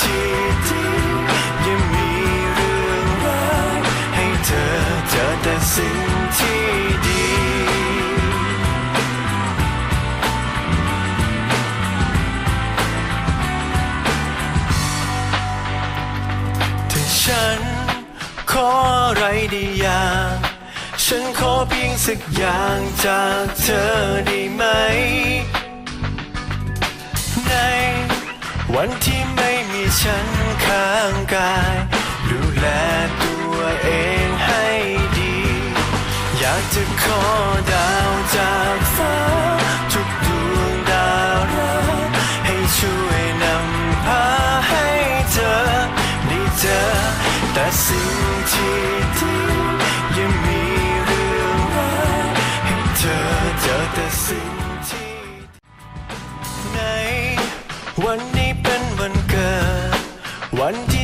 ที่ดียังมีเรื่องร้ายให้เธอเจอแต่สิ่งที่ดีถ้าฉันขออะไรได้อย่างฉันขอเพียงสักอย่างจากเธอได้ไหม วันที่ไม่มีฉันข้างกาย ดูแลตัวเองให้ดี อยากจะขอดาวจากฟ้า ทุกดวงดาวราให้ช่วยนำพาให้เธอได้เจอแต่สิ่งที่ดียังมีเรื่องร้าให้เธอเจอแต่สิ่งที่ ในวันนี้ วันเกิดวันที่